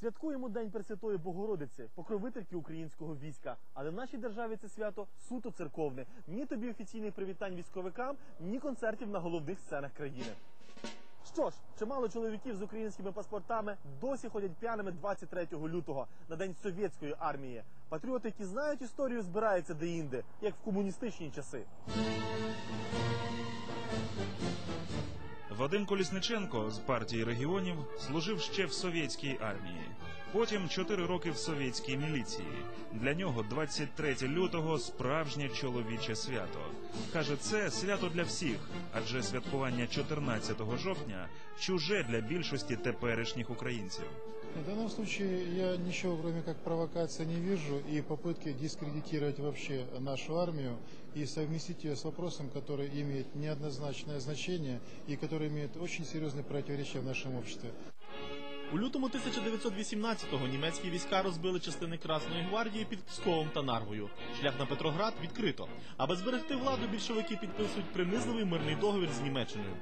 Святкуємо День Пресвятої Богородиці, покровительки українського війська. Але в нашій державі це свято суто церковне. Ні тобі офіційних привітань військовикам, ні концертів на головних сценах країни. Що ж, чимало чоловіків з українськими паспортами досі ходять п'яними 23 лютого на день совєтської армії. Патріоти, які знають історію, збираються деінде, як в комуністичні часи. Вадим Колісниченко з партії регіонів служив ще в совєтській армії. Потім чотири роки в совєтській міліції. Для нього 23 лютого справжнє чоловіче свято. Каже, це свято для всіх, адже святкування 14 жовтня чуже для більшості теперішніх українців. В данном случае я ничего, кроме как провокации, не вижу и попытки дискредитировать вообще нашу армию и совместить ее с вопросом, который имеет неоднозначное значение и который имеет очень серьезные противоречия в нашем обществе. У лютому 1918-го німецькі війська розбили частини Красної гвардії під Псковом та Нарвою. Шлях на Петроград відкрито. Аби зберегти владу, більшовики підписують принизливий мирний договір з Німеччиною.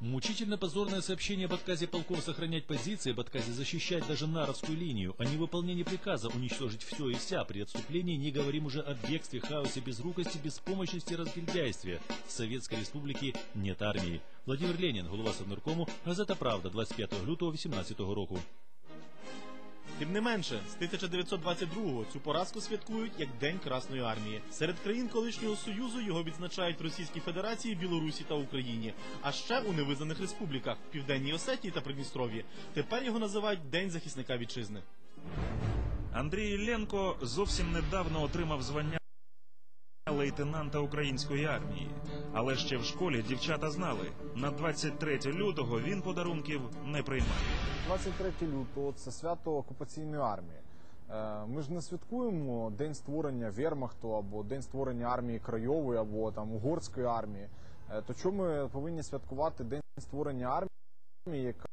Мучительно позорное сообщение об отказе полков сохранять позиции, об отказе защищать даже Наровскую линию, о невыполнении приказа уничтожить все и вся при отступлении, не говорим уже о бегстве, хаосе, безрукости, беспомощности, разгильдяйстве. В Советской Республике нет армии. Владимир Ленин, голова Совнаркому, газета «Правда», 25 лютого 18 року. Тим не менше, з 1922-го цю поразку святкують як День Красної армії. Серед країн колишнього союзу його відзначають Російській Федерації, Білорусі та Україні. А ще у невизнаних республіках Південній Осетії та Придністров'ї. Тепер його називають День захисника вітчизни. Андрій Ілленко зовсім недавно отримав звання лейтенанта української армії. Але ще в школі дівчата знали, на 23 лютого він подарунків не приймає. 23 лютого це свято окупаційної армії. Е, Ми ж не святкуємо день створення Вермахту або день створення армії Крайової або там угорської армії. Е, То чому ми повинні святкувати день створення армії, яка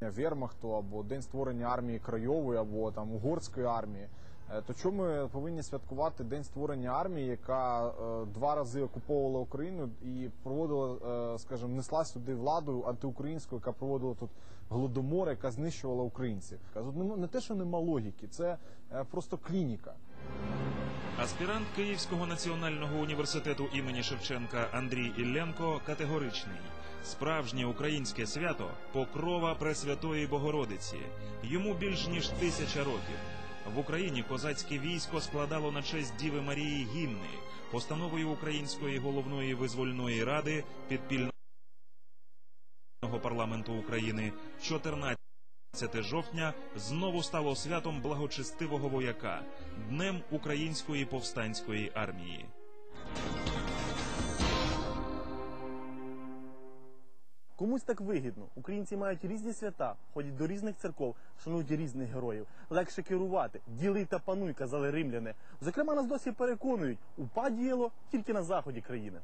Вермахту або день створення армії Крайової або там угорської армії. Е, То чому ми повинні святкувати день створення армії, яка е, два рази окуповувала Україну і проводила, е, скажімо, несла сюди владу антиукраїнську, яка проводила тут голодомор, яка знищувала українців. Тут не те, що нема логіки, це просто клініка. Аспірант Київського національного університету імені Шевченка Андрій Ілленко категоричний. Справжнє українське свято покрова Пресвятої Богородиці. Йому більш ніж тисяча років. В Україні козацьке військо складало на честь Діви Марії гімни. Постановою Української головної визвольної ради підпільного парламенту України 14 15 жовтня знову стало святом благочестивого вояка, днем української повстанської армії. Комусь так вигідно. Українці мають різні свята, ходять до різних церков, шанують різних героїв. Легше керувати. Діли та пануй, казали римляни. Зокрема, нас досі переконують, упа діяло тільки на заході країни.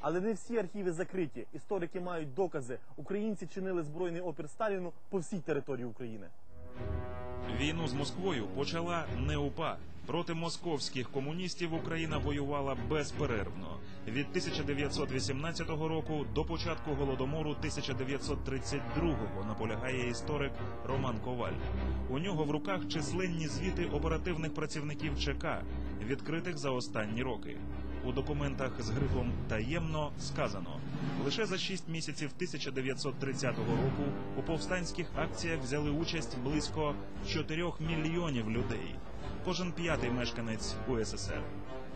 Але не всі архіви закриті. Історики мають докази. Українці чинили збройний опір Сталіну по всій території України. Війну з Москвою почала не УПА. Проти московських комуністів Україна воювала безперервно від 1918 року до початку голодомору 1932-го, наполягає історик Роман Коваль. У нього в руках численні звіти оперативних працівників ЧК, відкритих за останні роки. У документах з грифом таємно сказано: лише за 6 місяців 1930 року у повстанських акціях взяли участь близько 4 мільйонів людей. Кожен п'ятий мешканець УССР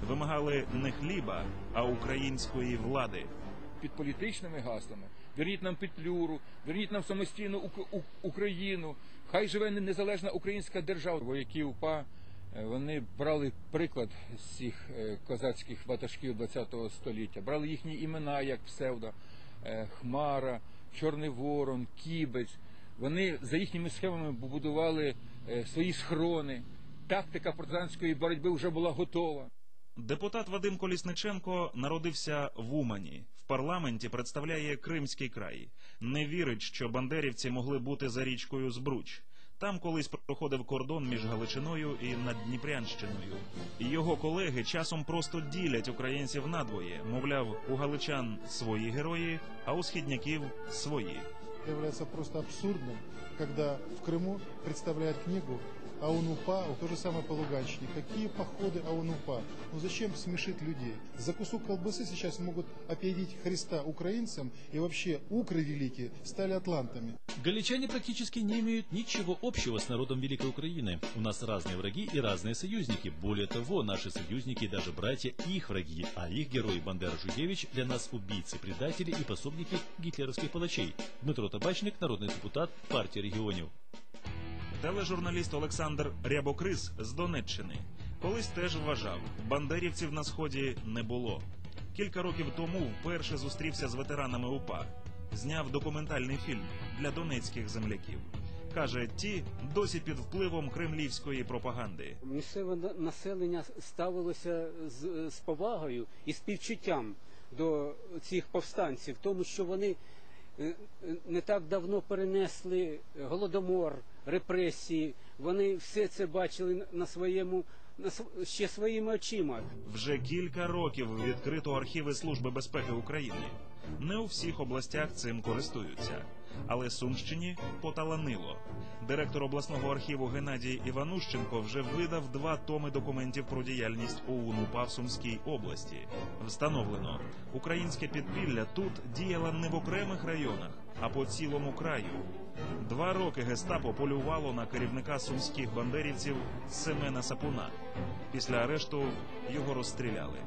вимагали не хліба, а української влади. під політичними гаслами. Верніть нам Петлюру, верніть нам самостійну Україну. Хай живе незалежна українська держава. Вояки УПА е, вони брали приклад з цих е, козацьких ватажків ХХ століття, брали їхні імена як псевдо, е, Хмара, Чорний Ворон, Кібець. Вони за їхніми схемами будували свої схрони. Тактика партизанської боротьби вже була готова. Депутат Вадим Колісниченко народився в Умані. В парламенті представляє Кримський край. Не вірить, що бандерівці могли бути за річкою Збруч. Там колись проходив кордон між Галичиною і Наддніпрянщиною. Його колеги часом просто ділять українців надвоє. Мовляв, у галичан свої герої, а у східняків свої. является просто абсурдным, когда в Крыму представляют книгу АУНУПА, вот то же самое по Луганщине. Какие походы АУНУПА? Ну зачем смешить людей? За кусок колбасы сейчас могут опередить Христа украинцам, и вообще укры великие стали атлантами. Галичане практически не имеют ничего общего с народом Великой Украины. У нас разные враги и разные союзники. Более того, наши союзники даже братья их враги, а их герой Бандера Жугевич для нас убийцы, предатели и пособники гитлеровских палачей. Дмитро Табачник, народный депутат партии регионів. Тележурналіст Олександр Рябокрис з Донеччини колись теж вважав, бандерівців на сході не було. Кілька років тому вперше зустрівся з ветеранами УПА, зняв документальний фільм для донецьких земляків. Каже, ті досі під впливом кремлівської пропаганди. Місцеве населення ставилося з, з повагою і співчуттям до цих повстанців, тому що вони е, е, не так давно перенесли голодомор, репресії. Вони все це бачили на своєму на ще своїми очима. Вже кілька років відкрито архіви Служби безпеки України. Не у всіх областях цим користуються. Але Сумщині поталанило. Директор обласного архіву Геннадій Іванущенко вже видав два томи документів про діяльність ОУН УПА в Сумській області. Встановлено, українське підпілля тут діяло не в окремих районах, а по цілому краю. Два роки гестапо полювало на керівника сумських бандерівців Семена Сапуна. Після арешту його розстріляли.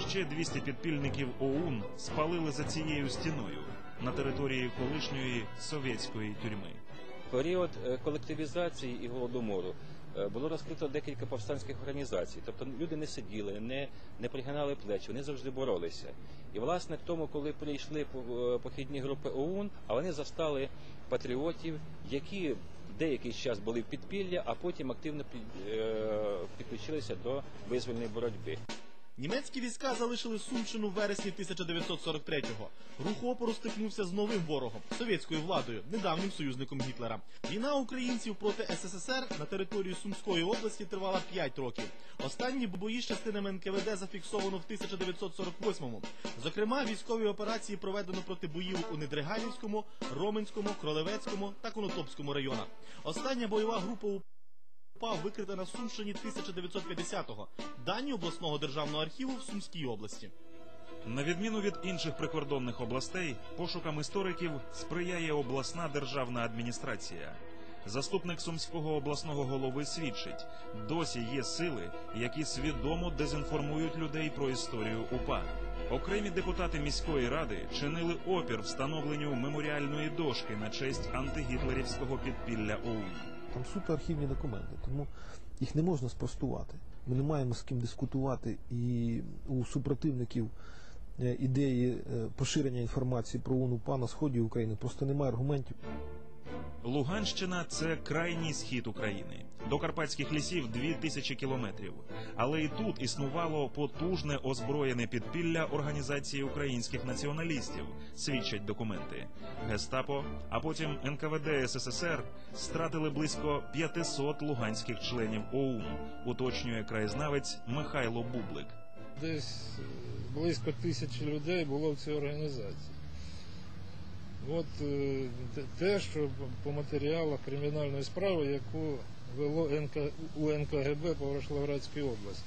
Ще 200 підпільників ОУН спалили за цією стіною на території колишньої совєтської тюрми. період е, колективізації і голодомору е, було розкрито декілька повстанських організацій. Тобто люди не сиділи, не, не пригинали плечі, вони завжди боролися. І власне в тому, коли прийшли е, похідні групи ОУН, а вони застали патріотів, які деякий час були в підпілля, а потім активно підключилися до визвольної боротьби. Німецькі війська залишили Сумщину в вересні 1943-го. Рух опору стикнувся з новим ворогом совєтською владою, недавнім союзником Гітлера. Війна українців проти СССР на території Сумської області тривала 5 років. Останні бої з частинами НКВД зафіксовано в 1948-му. Зокрема, військові операції проведено проти боїв у Недриганівському, Роменському, Кролевецькому та Конотопському районах. Остання бойова група у УПА викрита на Сумщині 1950-го. Дані обласного державного архіву в Сумській області. На відміну від інших прикордонних областей, пошукам істориків сприяє обласна державна адміністрація. Заступник сумського обласного голови свідчить, досі є сили, які свідомо дезінформують людей про історію УПА. Окремі депутати міської ради чинили опір встановленню меморіальної дошки на честь антигітлерівського підпілля ОУН. Там суто архівні документи, тому їх не можна спростувати. Ми не маємо з ким дискутувати, і у супротивників е, ідеї е, поширення інформації про УНУПА на сході України просто немає аргументів. Луганщина це крайній схід України. До карпатських лісів дві тисячі кілометрів. Але і тут існувало потужне озброєне підпілля організації українських націоналістів, свідчать документи. Гестапо, а потім НКВД СССР стратили близько 500 луганських членів ОУН, уточнює краєзнавець Михайло Бублик. Десь близько тисячі людей було в цій організації. От е, те- що по матеріалах кримінальної справи, яку вело НК, у НКГБ по Ворошиловградській області.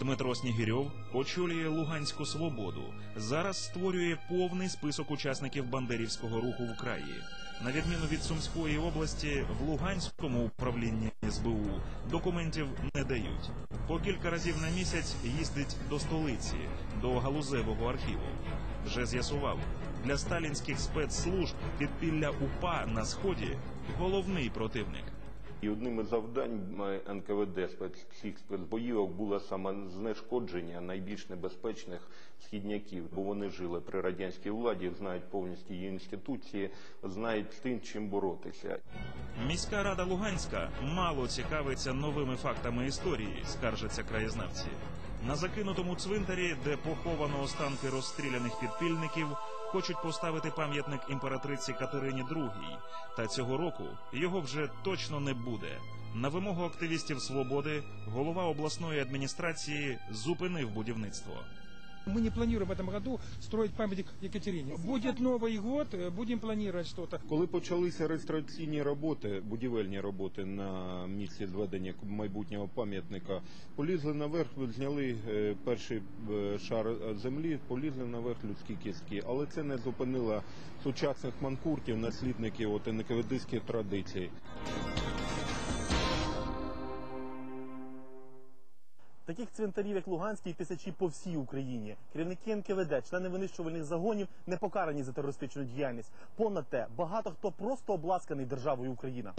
Дмитро Снігирьов очолює Луганську свободу. Зараз створює повний список учасників бандерівського руху в краї. На відміну від Сумської області, в Луганському управлінні СБУ документів не дають. По кілька разів на місяць їздить до столиці, до галузевого архіву. Вже з'ясував, для сталінських спецслужб підпілля УПА на сході головний противник. І одним із завдань НКВД цих спецбоївок було саме знешкодження найбільш небезпечних східняків, бо вони жили при радянській владі, знають повністю її інституції, знають з тим, чим боротися. Міська рада Луганська мало цікавиться новими фактами історії, скаржаться краєзнавці. На закинутому цвинтарі, де поховано останки розстріляних підпільників, хочуть поставити пам'ятник імператриці Катерині II. Та цього року його вже точно не буде. На вимогу активістів свободи голова обласної адміністрації зупинив будівництво. Мы не планируем в этом году строить памятник Екатерине. Будет Новый год, э, будем планировать что-то. Коли почалися реєстраційні роботи, будівельні роботи на місці зведення майбутнього пам'ятника, полізли наверх, зняли е, перший е, шар землі, полізли наверх людські кістки. Але це не зупинило сучасних манкуртів, наслідників от НКВДських традицій. Таких цвинтарів, як Луганський, тисячі по всій Україні. Керівники НКВД, члени винищувальних загонів не покарані за терористичну діяльність. Понад те, багато хто просто обласканий державою Україна.